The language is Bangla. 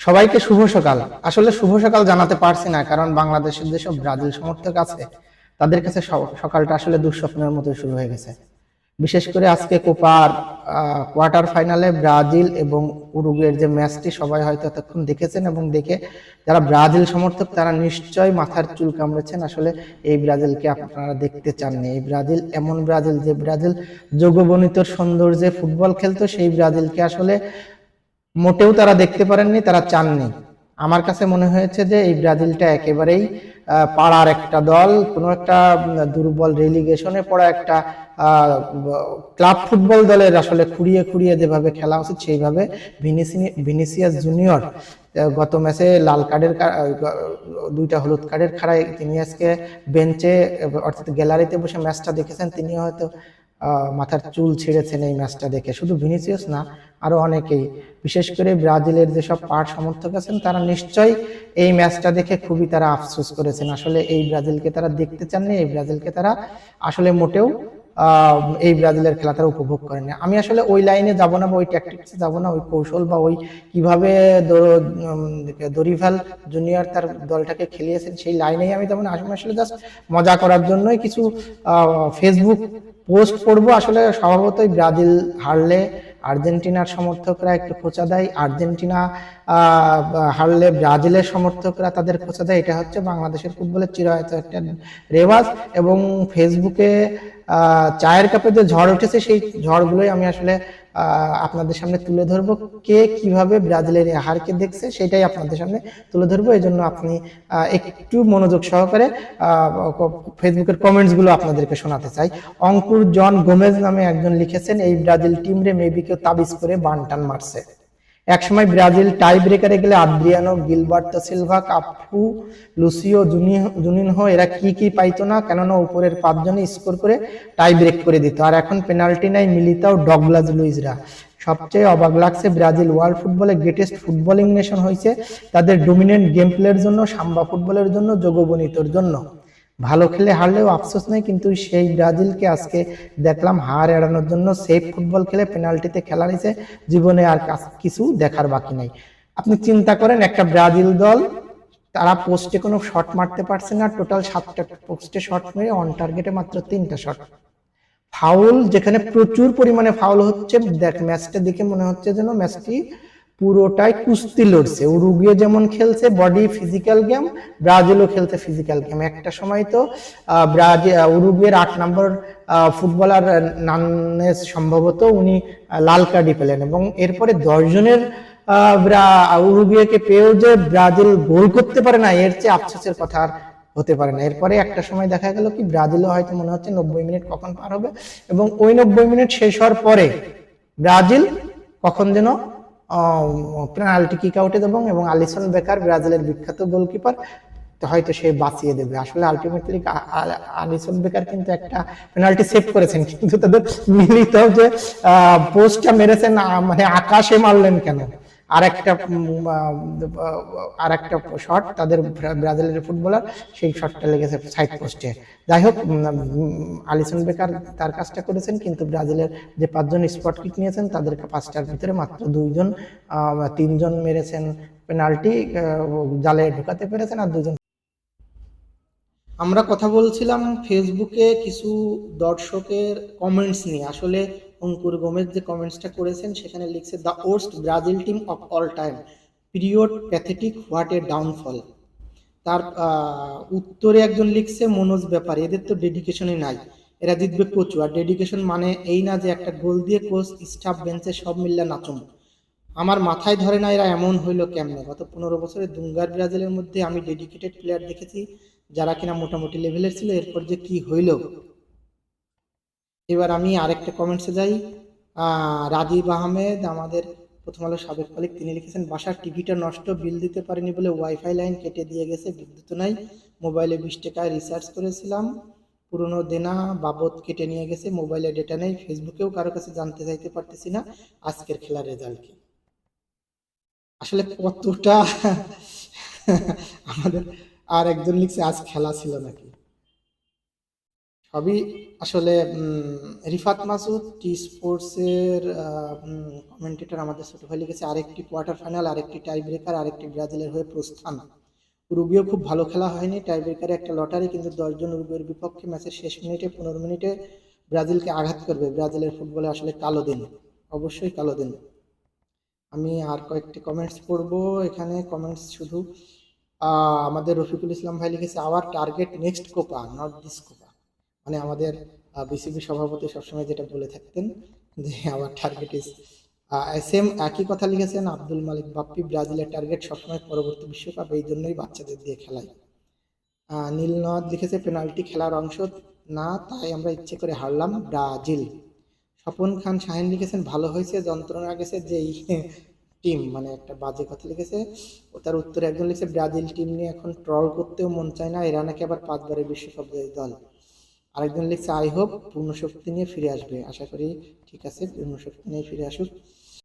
সবাইকে শুভ সকাল। আসলে শুভ সকাল জানাতে পারছি না, কারণ বাংলাদেশের যেসব ব্রাজিল সমর্থক আছে, তাদের কাছে সকালটা আসলে দুঃস্বপ্নের মতো শুরু হয়ে গেছে। বিশেষ করে আজকে কোপার কোয়ার্টার ফাইনালে ব্রাজিল এবং উরুগুয়ের যে ম্যাচটি সবাই হয়তো এতক্ষণ দেখেছেন এবং দেখে যারা ব্রাজিল সমর্থক, তারা নিশ্চয়ই মাথার চুল কামড়েছেন। আসলে এই ব্রাজিলকে আপনারা দেখতে চাননি। এই ব্রাজিল, এমন ব্রাজিল, যে ব্রাজিল যোগবনিত সৌন্দর্যে ফুটবল খেলতো, সেই ব্রাজিলকে আসলে মোটেও তারা দেখতে পারেননি, তারা চাননি। আমার কাছে মনে হয়েছে যে এই ব্রাজিলটা একেবারেই পাড়ার একটা দল, কোনো একটা দুর্বল রেলিগেশনে পড়া একটা ক্লাব ফুটবল দলের আসলে খুঁড়িয়ে খুঁড়িয়ে যেভাবে খেলা উচিত সেইভাবে ভিনিসি- ভিনিসিয়াস জুনিয়র গত ম্যাচে লাল কার্ডের দুইটা হলুদ কার্ডের খাড়ায় তিনি আজকে বেঞ্চে অর্থাৎ গ্যালারিতে বসে ম্যাচটা দেখেছেন, তিনি হয়তো মাথার চুল ছেড়েছেন এই ম্যাচটা দেখে। শুধু ভিনিসিয়াস না, আরও অনেকেই। বিশেষ করে ব্রাজিলের যেসব পার সমর্থক আছেন, তারা নিশ্চয়ই এই ম্যাচটা দেখে খুবই তারা আফসোস করেছেন। আসলে এই ব্রাজিলকে তারা দেখতে চাননি, এই ব্রাজিলকে তারা আসলে মোটেও এই ব্রাজিলের খেলা তারা উপভোগ করেনি আমি আসলে ওই লাইনে যাব না বা ওই ট্যাকটিক্সে যাব না, ওই কৌশল বা ওই কীভাবে দরিভাল জুনিয়র তার দলটাকে খেলিয়েছেন সেই লাইনেই আমি তেমন আসলে আসলে জাস্ট মজা করার জন্যই কিছু ফেসবুক পোস্ট করব আসলে স্বভাবতই ব্রাজিল হারলে আর্জেন্টিনার সমর্থকরা একটু খোঁচা দেয়। আর্জেন্টিনা হারলে ব্রাজিলের সমর্থকরা তাদের খোঁচা দেয়। এটা হচ্ছে বাংলাদেশের ফুটবলের চিরায়ত একটা রেওয়াজ এবং ফেসবুকে চায়ের কাপে যে ঝড় উঠেছে, সেই ঝড়গুলোই আমি আসলে আপনাদের সামনে তুলে ধরবো। কে কীভাবে ব্রাজিলের হারকে দেখছে, সেটাই আপনাদের সামনে তুলে ধরবো। এই জন্য আপনি একটু মনোযোগ সহকারে ফেসবুকের কমেন্টসগুলো আপনাদেরকে শোনাতে চাই। অঙ্কুর জন গোমেজ নামে একজন লিখেছেন, এই ব্রাজিল টিম রে মেবি কেউ তাবিজ করে বানটান মারছে। একসময় ব্রাজিল টাই ব্রেকারে গেলে Adriano Gilberto Silva Cafu Lucio, জুনি- জুনিনহো, এরা কি কি পাইতো না? কেননা উপরের পাঁচজনে স্কোর করে টাই ব্রেক করে দিত। আর এখন পেনাল্টি নাই মিলিতাও ডগলাস লুইজরা। সবচেয়ে অবাক লাগছে ব্রাজিল ওয়ার্ল্ড ফুটবলে গ্রেটেস্ট ফুটবলিং নেশন হয়েছে তাদের ডোমিনেন্ট গেম প্লের জন্য, সাম্বা ফুটবলের জন্য, যোগবনিতর জন্য। ভালো খেলে হারলেও আফসোস নেই, কিন্তু সেই ব্রাজিলকে আজকে দেখলাম হার এড়ানোর জন্য সেফ ফুটবল খেলে পেনাল্টিতে খেলা নিছে জীবনে আর কিছু দেখার বাকি নাই। আপনি চিন্তা করেন, একটা ব্রাজিল দল, তারা পোস্টে কোনো শট মারতে পারছে না টোটাল সাতটা পোস্টে শট মেরে অন টার্গেটে মাত্র তিনটা শট ফাউল যেখানে প্রচুর পরিমাণে ফাউল হচ্ছে, দেখ ম্যাচটা দেখে মনে হচ্ছে যেন ম্যাচটি পুরোটাই কুস্তি লড়ছে। উরুগুয়ে যেমন খেলছে বডি ফিজিক্যাল গেম ব্রাজিলও খেলছে ফিজিক্যাল গেম একটা সময় তো ব্রাজিল উরুগুয়ের আট নম্বর ফুটবলার নানেস সম্ভবত উনি লাল কার্ডই পেলেন এবং এরপরে দশজনের উরুগুয়েকে পেয়েও যে ব্রাজিল গোল করতে পারে না, এর চেয়ে আফসোসের কথা আর হতে পারে না। এরপরে একটা সময় দেখা গেল কি, ব্রাজিলও হয়তো মনে হচ্ছে নব্বই মিনিট কখন পার হবে এবং ওই নব্বই মিনিট শেষ হওয়ার পরে ব্রাজিল কখন যেন পেনাল্টি কিক আউটে দেবো এবং আলিসন বেকার, ব্রাজিলের বিখ্যাত গোলকিপার হয়তো সে বাঁচিয়ে দেবে। আসলে আলটিমেটলি আলিসন বেকার কিন্তু একটা পেনাল্টি সেভ করেছেন, কিন্তু তাদের মিলিত যে পোস্টটা মেরেছেন মানে আকাশে মারলেন কেন? আর একটা আর একটা শট তাদের ব্রাজিলের ফুটবলার সেই শটটা লেগেছে সাইড পোস্টে যাই হোক আলিসন বেকার তার কাজটা করেছেন, কিন্তু ব্রাজিলের যে পাঁচজন স্পট কিক নিয়েছেন তাদের পাঁচটার ভিতরে মাত্র দুইজন তিনজন মেরেছেন। পেনাল্টি জালে ঢুকাতে পেরেছেন আর দুজন আমরা কথা বলছিলাম ফেসবুকে কিছু দর্শকের কমেন্টস নিয়ে। আসলে অঙ্কুর গোমেজ যে কমেন্টসটা করেছেন, সেখানে লিখছে the worst Brazil team of all time period pathetic what a downfall তার উত্তরে একজন লিখছে, মনোজ ব্যাপার, এদের তো ডেডিকেশনই নাই। এরা জিতবে কোচ আর ডেডিকেশন মানে এই না যে একটা গোল দিয়ে কোচ স্টাফ বেঞ্চে সব মিল্লা নাচুম আমার মাথায় ধরে না এরা এমন হইল কেমনে? গত পনেরো বছরে দুঙ্গার ব্রাজিলের মধ্যে আমি ডেডিকেটেড প্লেয়ার দেখেছি। যারা কিনা মোটামুটি লেভেলের ছিল, এরপর যে কি হইল। এবার আমি আরেকটা কমেন্টসে যাই। রাজীব আহমেদ, আমাদের প্রথম আলো সাবেক মালিক তিনি লিখেছেন, বাসার টিভিটা নষ্ট বিল দিতে পারেনি বলে ওয়াইফাই লাইন কেটে দিয়ে গেছে, বিদ্যুৎ নাই। মোবাইলে বিশ টাকায় রিচার্জ করেছিলাম। পুরনো দেনা বাবদ কেটে নিয়ে গেছে, মোবাইলে ডেটা নেই। ফেসবুকেও কারও কাছে জানতে চাইতে পারতেছি না, আজকের খেলার রেজাল্ট কি? আসলে কতটা আমাদের আর একজন লিখছে, আজ খেলা ছিল নাকি? সবই আসলে রিফাত মাসুদ, টি স্পোর্টসের কমেন্টেটর আমাদের ছোট ভাই লিখেছে, আরেকটি কোয়ার্টার ফাইনাল আরেকটি টাই ব্রেকার আরেকটি ব্রাজিলের হয়ে প্রস্থান। উরুগুয়ে খুব ভালো খেলা হয়নি টাই ব্রেকারে একটা লটারি কিন্তু দশজন উরুগুয়ের বিপক্ষে ম্যাচের শেষ মিনিটে, পনেরো মিনিটে ব্রাজিলকে আঘাত করবে। ব্রাজিলের ফুটবলে আসলে কালো দিন, অবশ্যই কালো দিন। আমি আর কয়েকটি কমেন্টস পড়ব, এখানে কমেন্টস শুধু আমাদের রফিকুল ইসলাম ভাই লিখেছে our target next Copa not this Copa মানে আমাদের বিসিবি সভাপতি সবসময় যেটা বলে থাকতেন যে আমার টার্গেট ইজ সেম একই কথা লিখেছেন আব্দুল মালিক বাপ্পি ব্রাজিলের টার্গেট সবসময় পরবর্তী বিশ্বকাপ, এই জন্যই বাচ্চাদের দিয়ে খেলায় নীলনদ লিখেছে পেনাল্টি খেলার অংশ না, তাই আমরা ইচ্ছে করে হারলাম ব্রাজিল। স্বপন খান শাহিন লিখেছেন, ভালো হয়েছে, যন্ত্রণা গেছে, যেই টিম মানে একটা বাজে কথা লিখেছে। ও তার উত্তরে একজন লিখেছে, ব্রাজিল টিম নিয়ে এখন ট্রল করতেও মন চায় না, এরা নাকি আবার পাঁচবারের বিশ্বকাপ জয়ী দল। আরেকজন লিখছে, আই হোপ পূর্ণ শক্তি নিয়ে ফিরে আসবে। আশা করি ঠিক আছে পূর্ণ শক্তি নিয়ে ফিরে আসুক।